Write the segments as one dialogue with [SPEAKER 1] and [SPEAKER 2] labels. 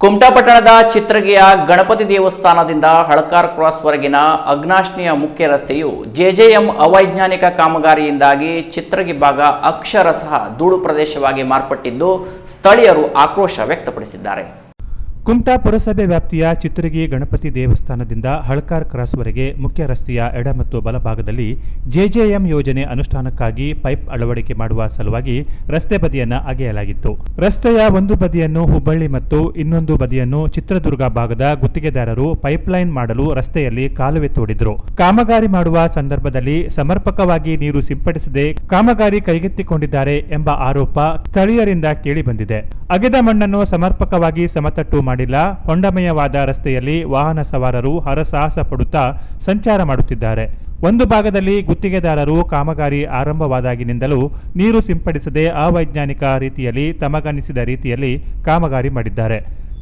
[SPEAKER 1] ಕುಮಟಾ ಪಟ್ಟಣದ ಚಿತ್ರಗಿಯ ಗಣಪತಿ ದೇವಸ್ಥಾನದಿಂದ ಹಳಕಾರ್ ಕ್ರಾಸ್ ವರೆಗಿನ ಅಗ್ನಾಶ್ನಿಯ ಮುಖ್ಯ ರಸ್ತೆಯು ಜೆಜೆಎಂ ಅವೈಜ್ಞಾನಿಕ ಕಾಮಗಾರಿಯಿಂದಾಗಿ ಚಿತ್ರಗಿ ಭಾಗ ಅಕ್ಷರಶಃ ಧೂಳು ಪ್ರದೇಶವಾಗಿ ಮಾರ್ಪಟ್ಟಿದ್ದು ಸ್ಥಳೀಯರು ಆಕ್ರೋಶ ವ್ಯಕ್ತಪಡಿಸಿದ್ದಾರೆ.
[SPEAKER 2] ಕುಮಟಾ ಪುರಸಭೆ ವ್ಯಾಪ್ತಿಯ ಚಿತ್ರಗಿ ಗಣಪತಿ ದೇವಸ್ಥಾನದಿಂದ ಹಳ್ಕಾರ್ ಕ್ರಾಸ್ವರೆಗೆ ಮುಖ್ಯ ರಸ್ತೆಯ ಎಡ ಮತ್ತು ಬಲಭಾಗದಲ್ಲಿ ಜೆಜೆಎಂ ಯೋಜನೆ ಅನುಷ್ಠಾನಕ್ಕಾಗಿ ಪೈಪ್ ಅಳವಡಿಕೆ ಮಾಡುವ ಸಲುವಾಗಿ ರಸ್ತೆ ಬದಿಯನ್ನು ಅಗೆಯಲಾಗಿತ್ತು. ರಸ್ತೆಯ ಒಂದು ಬದಿಯನ್ನು ಹುಬ್ಬಳ್ಳಿ ಮತ್ತು ಇನ್ನೊಂದು ಬದಿಯನ್ನು ಚಿತ್ರದುರ್ಗ ಭಾಗದ ಗುತ್ತಿಗೆದಾರರು ಪೈಪ್ಲೈನ್ ಮಾಡಲು ರಸ್ತೆಯಲ್ಲಿ ಕಾಲುವೆ ತೋಡಿದ್ರು. ಕಾಮಗಾರಿ ಮಾಡುವ ಸಂದರ್ಭದಲ್ಲಿ ಸಮರ್ಪಕವಾಗಿ ನೀರು ಸಿಂಪಡಿಸದೆ ಕಾಮಗಾರಿ ಕೈಗೆತ್ತಿಕೊಂಡಿದ್ದಾರೆ ಎಂಬ ಆರೋಪ ಸ್ಥಳೀಯರಿಂದ ಕೇಳಿಬಂದಿದೆ ಅಗೆದ ಮಣ್ಣನ್ನು ಸಮರ್ಪಕವಾಗಿ ಸಮತಟ್ಟು ಮಾಡಿಲ್ಲ. ಹೊಂಡಮಯವಾದ ರಸ್ತೆಯಲ್ಲಿ ವಾಹನ ಸವಾರರು ಹರಸಾಹಸ ಪಡುತ್ತಾ ಸಂಚಾರ ಮಾಡುತ್ತಿದ್ದಾರೆ. ಒಂದು ಭಾಗದಲ್ಲಿ ಗುತ್ತಿಗೆದಾರರು ಕಾಮಗಾರಿ ಆರಂಭವಾದಾಗಿನಿಂದಲೂ ನೀರು ಸಿಂಪಡಿಸದೆ ಅವೈಜ್ಞಾನಿಕ ರೀತಿಯಲ್ಲಿ ತಮಗನಿಸಿದ ರೀತಿಯಲ್ಲಿ ಕಾಮಗಾರಿ ಮಾಡಿದ್ದಾರೆ.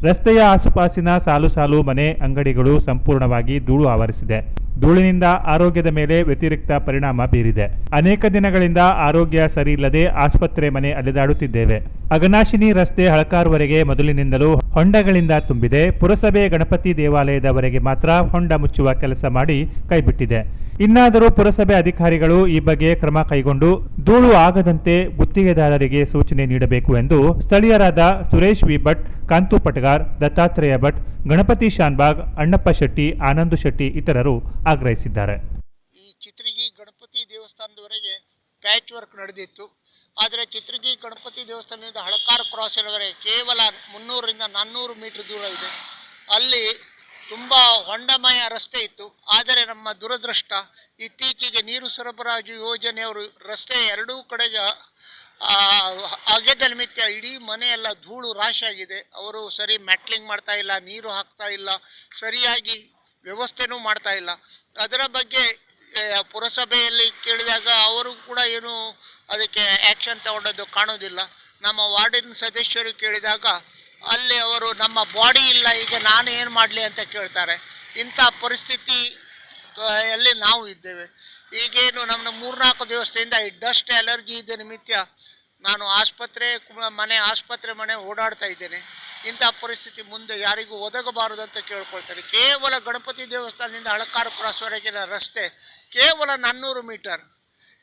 [SPEAKER 2] ರಸ್ತೆಯ ಆಸುಪಾಸಿನ ಸಾಲು ಸಾಲು ಮನೆ ಅಂಗಡಿಗಳು ಸಂಪೂರ್ಣವಾಗಿ ಧೂಳು ಆವರಿಸಿದೆ. ಧೂಳಿನಿಂದ ಆರೋಗ್ಯದ ಮೇಲೆ ವ್ಯತಿರಿಕ್ತ ಪರಿಣಾಮ ಬೀರಿದೆ. ಅನೇಕ ದಿನಗಳಿಂದ ಆರೋಗ್ಯ ಸರಿಯಿಲ್ಲದೆ ಆಸ್ಪತ್ರೆ ಮನೆ ಅಲೆದಾಡುತ್ತಿದ್ದೇವೆ. ಅಗನಾಶಿನಿ ರಸ್ತೆ ಹಳಕಾರ್ವರೆಗೆ ಮೊದಲಿನಿಂದಲೂ ಹೊಂಡಗಳಿಂದ ತುಂಬಿದೆ. ಪುರಸಭೆ, ಗಣಪತಿ ದೇವಾಲಯದವರೆಗೆ ಮಾತ್ರ ಹೊಂಡ ಮುಚ್ಚುವ ಕೆಲಸ ಮಾಡಿ ಕೈಬಿಟ್ಟಿದೆ. ಇನ್ನಾದರೂ ಪುರಸಭೆ ಅಧಿಕಾರಿಗಳು ಈ ಬಗ್ಗೆ ಕ್ರಮ ಕೈಗೊಂಡು ಧೂಳು ಆಗದಂತೆ ಗುತ್ತಿಗೆದಾರರಿಗೆ ಸೂಚನೆ ನೀಡಬೇಕು ಎಂದು ಸ್ಥಳೀಯರಾದ ಸುರೇಶ್ ವಿ ಭಟ್, ಕಾಂತು ಪಟ್ಗಾರ್, ದತ್ತಾತ್ರೇಯ ಭಟ್ ಗಣಪತಿ ಶಾನ್ಬಾಗ್, ಅಣ್ಣಪ್ಪ ಶೆಟ್ಟಿ, ಆನಂದ್ ಶೆಟ್ಟಿ ಇತರರು ಆಗ್ರಹಿಸಿದ್ದಾರೆ.
[SPEAKER 3] ಈ ಚಿತ್ರಗಿ ಗಣಪತಿ ದೇವಸ್ಥಾನದವರೆಗೆ ಪ್ಯಾಚ್ ವರ್ಕ್ ನಡೆದಿತ್ತು. ಆದರೆ ಚಿತ್ರಗಿ ಗಣಪತಿ ದೇವಸ್ಥಾನದಿಂದ ಹಳಕಾರ ಕ್ರಾಸಿನವರೆಗೆ ಕೇವಲ ಮುನ್ನೂರರಿಂದ ನಾನ್ನೂರು ಮೀಟರ್ ದೂರ ಇದೆ. ಅಲ್ಲಿ ತುಂಬ ಹೊಂಡಮಯ ರಸ್ತೆ ಇತ್ತು. ಆದರೆ ನಮ್ಮ ದುರದೃಷ್ಟ ಇತ್ತೀಚೆಗೆ ನೀರು ಸರಬರಾಜು ಯೋಜನೆಯವರು ರಸ್ತೆ ಎರಡೂ ಕಡೆಗೆ ಅಗೆದ ನಿಮಿತ್ತ ಇಡೀ ಮನೆಯೆಲ್ಲ ಧೂಳು ರಾಶಿಯಾಗಿದೆ ಅವರು ಸರಿ ಮ್ಯಾಟ್ಲಿಂಗ್ ಮಾಡ್ತಾ ಇಲ್ಲ, ನೀರು ಹಾಕ್ತಾ ಇಲ್ಲ, ಸರಿಯಾಗಿ ವ್ಯವಸ್ಥೆನೂ ಮಾಡ್ತಾ ಇಲ್ಲ. ಅದರ ಬಗ್ಗೆ ಪುರಸಭೆಯಲ್ಲಿ ಕೇಳಿದಾಗ ಅವರು ಕೂಡ ಏನು ಅದಕ್ಕೆ ಆ್ಯಕ್ಷನ್ ತಗೊಂಡದ್ದು ಕಾಣೋದಿಲ್ಲ ನಮ್ಮ ವಾರ್ಡಿನ ಸದಸ್ಯರು ಕೇಳಿದಾಗ, ಅಲ್ಲಿ ಅವರು, ನಮ್ಮ ಬಾಡಿ ಇಲ್ಲ, ಈಗ ನಾನು ಏನು ಮಾಡಲಿ ಅಂತ ಕೇಳ್ತಾರೆ. ಇಂಥ ಪರಿಸ್ಥಿತಿ ಅಲ್ಲಿ ನಾವು ಇದ್ದೇವೆ. ಈಗೇನು ನಮ್ಮ ಮೂರ್ನಾಲ್ಕು ದಿವಸದಿಂದ ಈ ಡಸ್ಟ್ ಅಲರ್ಜಿ ಇದ್ದ ನಿಮಿತ್ತ ನಾನು ಆಸ್ಪತ್ರೆ ಮನೆ ಆಸ್ಪತ್ರೆ, ಮನೆ ಓಡಾಡ್ತಾ ಇದ್ದೇನೆ. ಇಂಥ ಪರಿಸ್ಥಿತಿ ಮುಂದೆ ಯಾರಿಗೂ ಒದಗಬಾರದು ಅಂತ ಕೇಳ್ಕೊಳ್ತಾರೆ ಕೇವಲ ಗಣಪತಿ ದೇವಸ್ಥಾನದಿಂದ ಅಳಕಾರ ಕ್ರಾಸ್ವರೆಗಿನ ರಸ್ತೆ ಕೇವಲ ನಾನ್ನೂರು ಮೀಟರ್.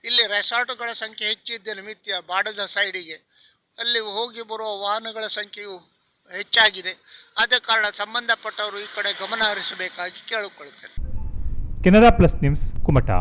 [SPEAKER 3] ಇಲ್ಲಿ ರೆಸಾರ್ಟ್ಗಳ ಸಂಖ್ಯೆ ಹೆಚ್ಚಿದ್ದ ನಿಮಿತ್ಯ ಬಾಡದ ಸೈಡಿಗೆ. ಅಲ್ಲಿ ಹೋಗಿ ಬರುವ ವಾಹನಗಳ ಸಂಖ್ಯೆಯು ಹೆಚ್ಚಾಗಿದೆ. ಆದ ಕಾರಣ ಸಂಬಂಧಪಟ್ಟವರು ಈ ಕಡೆ ಗಮನ ಹರಿಸಬೇಕಾಗಿ ಕೇಳಿಕೊಳ್ತಾರೆ
[SPEAKER 2] ಕೆನರಾ ಪ್ಲಸ್ ನ್ಯೂಸ್, ಕುಮಟಾ.